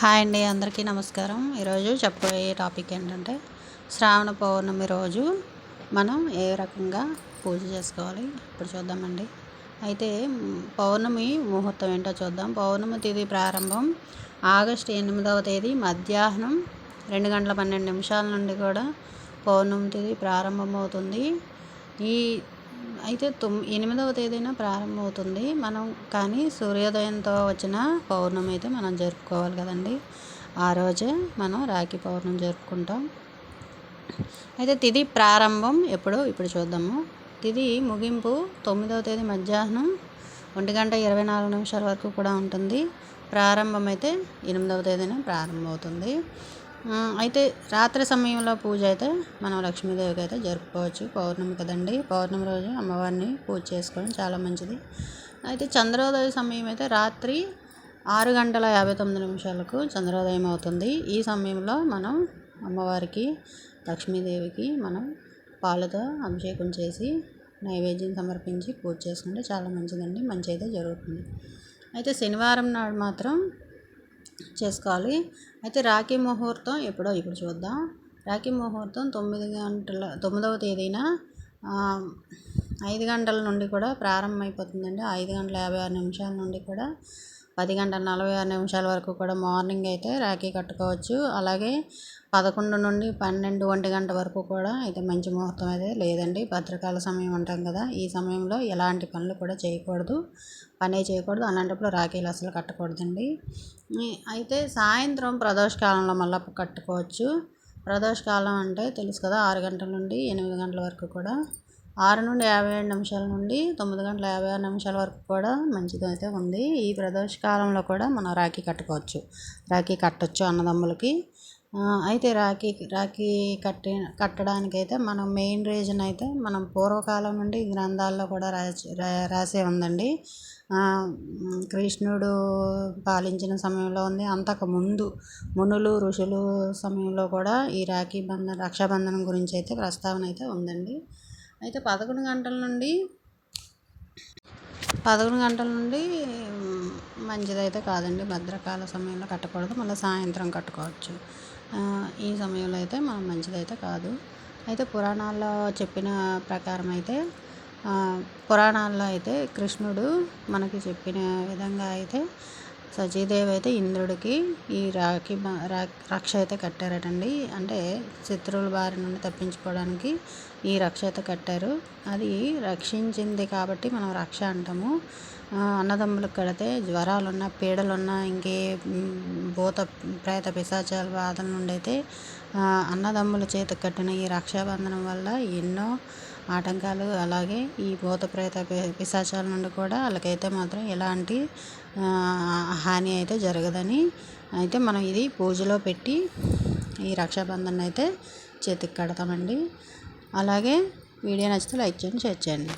Hi అండి అందరికీ నమస్కారం. ఈరోజు చెప్పబోయే టాపిక్ ఏంటంటే శ్రావణ పౌర్ణమి రోజు మనం ఏ రకంగా పూజ చేసుకోవాలి? ఇప్పుడు చూద్దామండి. అయితే పౌర్ణమి ముహూర్తం ఏంటో చూద్దాం. పౌర్ణమి తేదీ ప్రారంభం ఆగస్టు ఎనిమిదవ తేదీ మధ్యాహ్నం రెండు గంటల పన్నెండు నిమిషాల నుండి కూడా పౌర్ణమి తేదీ ప్రారంభమవుతుంది. ఈ అయితే తొమ్ ఎనిమిదవ తేదీన ప్రారంభమవుతుంది. మనం కానీ సూర్యోదయంతో వచ్చిన పౌర్ణమి అయితే మనం జరుపుకోవాలి కదండి. ఆ రోజే మనం రాఖీ పౌర్ణమి జరుపుకుంటాం. అయితే తిది ప్రారంభం ఎప్పుడు ఇప్పుడు చూద్దాము. తిది ముగింపు తొమ్మిదవ తేదీ మధ్యాహ్నం ఒంటి గంట ఇరవై నాలుగు నిమిషాల వరకు కూడా ఉంటుంది. ప్రారంభం అయితే ఎనిమిదవ తేదీన ప్రారంభమవుతుంది. అయితే రాత్రి సమయంలో పూజ అయితే మనం లక్ష్మీదేవికి అయితే జరుపుకోవచ్చు. పౌర్ణమి కదండి. పౌర్ణమి రోజు అమ్మవారిని పూజ చేసుకోవడం చాలా మంచిది. అయితే చంద్రోదయ సమయం అయితే రాత్రి ఆరు గంటల యాభై తొమ్మిది నిమిషాలకు చంద్రోదయం అవుతుంది. ఈ సమయంలో మనం అమ్మవారికి లక్ష్మీదేవికి మనం పాలతో అభిషేకం చేసి నైవేద్యం సమర్పించి పూజ చేసుకుంటే చాలా మంచిదండి. మంచి అయితే జరుగుతుంది. అయితే శనివారం నాడు మాత్రం చేసుకోవాలి. అయితే రాఖీ ముహూర్తం ఎప్పుడో ఇప్పుడు చూద్దాం. రాఖీ ముహూర్తం తొమ్మిది గంటల తొమ్మిదవ తేదీన ఐదు గంటల నుండి కూడా ప్రారంభమైపోతుందండి. ఐదు గంటల యాభై ఆరు నిమిషాల నుండి కూడా పది గంటల నలభై ఆరు నిమిషాల వరకు కూడా మార్నింగ్ అయితే రాఖీ కట్టుకోవచ్చు. అలాగే పదకొండు నుండి పన్నెండు ఒంటి గంట వరకు కూడా అయితే మంచి ముహూర్తం అయితే లేదండి. భద్రకాల సమయం అంటాం కదా ఈ సమయంలో ఎలాంటి పనులు కూడా చేయకూడదు. పనే చేయకూడదు. అలాంటప్పుడు రాఖీలు అసలు కట్టకూడదండి. అయితే సాయంత్రం ప్రదోష కాలంలో మళ్ళీ కట్టుకోవచ్చు. ప్రదోష కాలం అంటే తెలుసు కదా ఆరు గంటల నుండి ఎనిమిది గంటల వరకు కూడా ఆరు నుండి యాభై ఏడు నిమిషాల నుండి తొమ్మిది గంటల యాభై ఆరు నిమిషాల వరకు కూడా మంచిది అయితే ఉంది. ఈ ప్రదోష కాలంలో కూడా మనం రాఖీ కట్టుకోవచ్చు. రాఖీ కట్టచ్చు అన్నదమ్ములకి. అయితే రాఖీ రాఖీ కట్టి కట్టడానికైతే మనం మెయిన్ రీజన్ అయితే మనం పూర్వకాలం నుండి గ్రంథాల్లో కూడా రాసి రాసే ఉందండి. కృష్ణుడు పాలించిన సమయంలో ఉంది. అంతకు ముందు మునులు ఋషులు సమయంలో కూడా ఈ రాఖీ బంధన రక్షాబంధనం గురించి అయితే ప్రస్తావన అయితే ఉందండి. అయితే పదకొండు గంటల నుండి పదకొండు గంటల నుండి మంచిదైతే కాదండి. భద్రకాల సమయంలో కట్టకూడదు. మళ్ళీ సాయంత్రం కట్టుకోవచ్చు. ఈ సమయంలో అయితే మనం మంచిదైతే కాదు. అయితే పురాణాల్లో చెప్పిన ప్రకారం అయితే పురాణాల్లో అయితే కృష్ణుడు మనకి చెప్పిన విధంగా అయితే సజీదేవి అయితే ఇంద్రుడికి ఈ రాఖీ రక్ష అయితే కట్టారటండి. అంటే శత్రువుల బారి నుండి తప్పించుకోవడానికి ఈ రక్ష అయితే కట్టారు. అది రక్షించింది కాబట్టి మనం రక్ష అంటాము. అన్నదమ్ములకు కడితే జ్వరాలున్న పీడలున్న ఇంకే భూత ప్రేత పిశాచాల బాధల నుండి అయితే అన్నదమ్ముల చేత కట్టిన ఈ రక్షాబంధనం వల్ల ఎన్నో ఆటంకాలు అలాగే ఈ భూత ప్రేత పిశాచాల నుండి కూడా వాళ్ళకైతే మాత్రం ఎలాంటి హాని అయితే జరగదని అయితే మనం ఇది పూజలో పెట్టి ఈ రక్షాబంధన్ అయితే చేతికి కడతామండి. అలాగే వీడియో నచ్చితే లైక్ చేయండి షేర్ చేయండి.